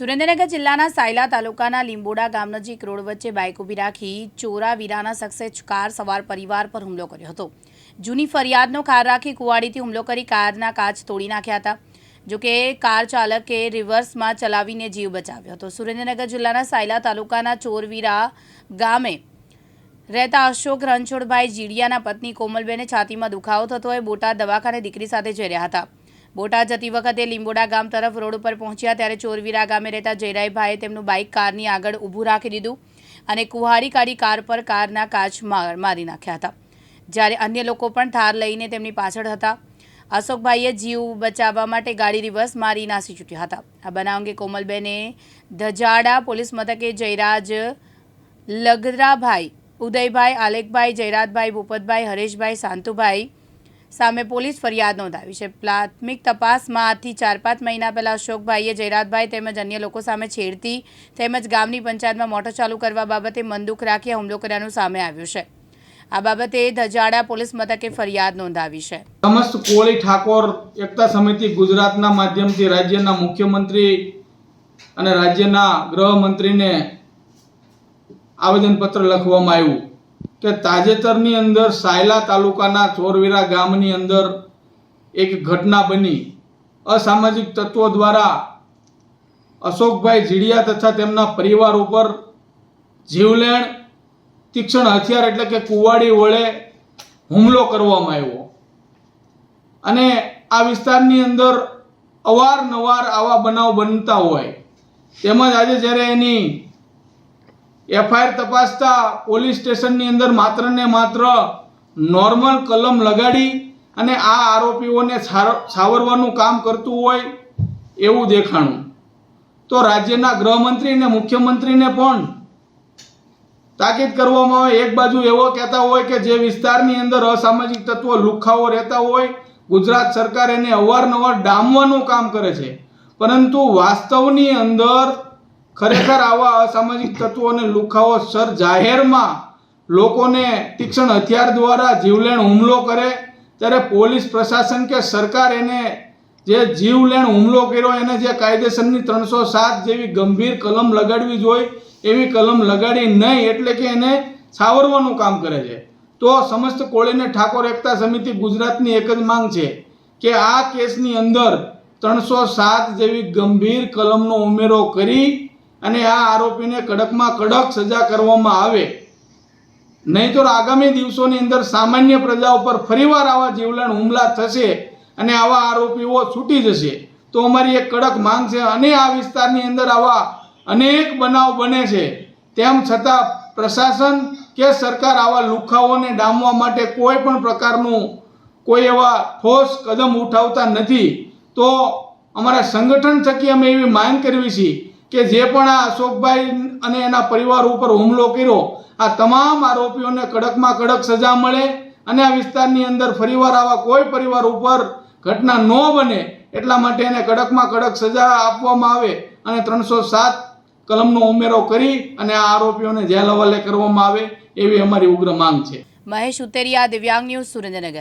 સુરેન્દ્રનગર જિલ્લાના સાયલા તાલુકાના લીંબોડા ગામ નજીક રોડ વચ્ચે બાઇક ઊભી રાખી ચોરાવીરાના શખ્સે કાર સવાર પરિવાર પર હુમલો કર્યો હતો. જૂની ફરિયાદનો કાર રાખી કુવાડીથી હુમલો કરી કારના કાચ તોડી નાખ્યા હતા. જોકે કાર ચાલકે રિવર્સમાં ચલાવીને જીવ બચાવ્યો હતો. સુરેન્દ્રનગર જિલ્લાના સાયલા તાલુકાના ચોરવીરા ગામે રહેતા અશોક રણછોડભાઈ જીડિયાના પત્ની કોમલબેને છાતીમાં દુખાવો થતો હોય બોટાદ દવાખાને દીકરી સાથે જઈ રહ્યા હતા. બોટાદ જતી વખતે લીંબોડા ગામ તરફ રોડ ઉપર પહોંચ્યા ત્યારે ચોરવીરા ગામે રહેતા જયરાયભાઈએ તેમનું બાઇક કારની આગળ ઊભું રાખી દીધું અને કુહાડી કાઢી કાર પર કારના કાચ માર- નાખ્યા હતા. જ્યારે અન્ય લોકો પણ થાર લઈને તેમની પાછળ હતા. અશોકભાઈએ જીવ બચાવવા માટે ગાડી રિવર્સ મારી નાસી છૂટ્યા હતા. આ બનાવ અંગે કોમલબેને ધજાડા પોલીસ મથકે જયરાજ લગરાભાઈ, ઉદયભાઈ આલેકભાઈ જયરાજભાઈ, ભૂપતભાઈ, હરેશભાઈ, શાંતુભાઈ સામે પોલીસ ફરિયાદ નોંધાવી છે. પ્રાથમિક તપાસમાં આજથી ચાર પાંચ મહિના પહેલા અશોકભાઈએ જયરાજભાઈ તેમજ અન્ય લોકો સામે છેડતી તેમજ ગામની પંચાયતમાં મોટર ચાલુ કરવા બાબતે મનદુખ રાખી હુમલો કર્યાનું સામે આવ્યું છે. આ બાબતે ધજાડા પોલીસ મથકે ફરિયાદ નોંધાવી છે. સમસ્ત કોળી ઠાકોર એકતા સમિતિ ગુજરાતના માધ્યમથી રાજ્યના મુખ્યમંત્રી અને રાજ્યના ગૃહમંત્રીને આવેદનપત્ર લખવામાં આવ્યું. કે તાજેતરની અંદર સાયલા તાલુકાના ચોરવીરા ગામની અંદર એક ઘટના બની. અસામાજિક તત્વો દ્વારા અશોકભાઈ જીડિયા તથા તેમના પરિવાર ઉપર જીવલેણ, તીક્ષ્ણ હથિયાર એટલે કે કુવાડી વડે હુમલો કરવામાં આવ્યો. અને આ વિસ્તારની અંદર અવારનવાર આવા બનાવ બનતા હોય. તેમજ આજે જ્યારે એની એફઆઈઆર તપાસતા પોલીસ સ્ટેશનની અંદર માત્ર ને માત્ર નોર્મલ કલમ લગાડી અને આ આરોપીઓને સાવરવાનું કામ કરતું હોય એવું દેખાણું. તો રાજ્યના ગૃહમંત્રી અને મુખ્યમંત્રીને પણ તાકીદ કરવામાં આવે. એક બાજુ એવો કહેતા હોય કે જે વિસ્તારની અંદર અસામાજિક તત્વો લુખાઓ રહેતા હોય, ગુજરાત સરકાર એને અવારનવાર ડામવાનું કામ કરે છે. પરંતુ વાસ્તવની અંદર ખરેખર આવા અસામાજિક તત્વો અને લુખાઓ સર જાહેરમાં લોકોને તીક્ષ્ણ હથિયાર દ્વારા જીવલેણ હુમલો કરે, ત્યારે પોલીસ પ્રશાસન કે સરકાર એને જે જીવલેણ હુમલો કર્યો, એને જે કાયદેસરની ત્રણસો સાત જેવી ગંભીર કલમ લગાડવી જોઈએ, એવી કલમ લગાડી નહીં, એટલે કે એને સાવરવાનું કામ કરે છે. તો સમસ્ત કોળીને ઠાકોર એકતા સમિતિ ગુજરાતની એક જ માંગ છે કે આ કેસની અંદર ત્રણસો સાત જેવી ગંભીર કલમનો ઉમેરો કરી અને આ આરોપીને કડકમાં કડક સજા કરવામાં આવે. નહીં તો આગામી દિવસોની અંદર સામાન્ય પ્રજા ઉપર ફરીવાર આવા જીવલેણ હુમલા થશે અને આવા આરોપીઓ છૂટી જશે. તો અમારી એક કડક માંગ છે અને આ વિસ્તારની અંદર આવા અનેક બનાવ બને છે. તેમ છતાં પ્રશાસન કે સરકાર આવા લુખાઓને ડામવા માટે કોઈ પણ પ્રકારનું કોઈ એવા ઠોસ કદમ ઉઠાવતા નથી. તો અમારા સંગઠન થકી અમે એવી માંગ કરવી છીએ કે જે પણ આ અશોકભાઈ અને એના પરિવાર ઉપર હુમલો કર્યો, આ તમામ આરોપીઓને કડકમાં કડક સજા મળે અને આ વિસ્તારની અંદર ફરીવાર આવા કોઈ પરિવાર ઉપર ઘટના ન બને એટલા માટે એને કડકમાં કડક સજા આપવામાં આવે અને ત્રણસો સાત કલમનો ઉમેરો કરી અને આ આરોપીઓને જેલ હવાલે કરવામાં આવે એવી અમારી ઉગ્ર માંગ છે. મહેશ ઉતેરિયા, દિવ્યાંગ ન્યૂઝ સુરેન્દ્રનગર.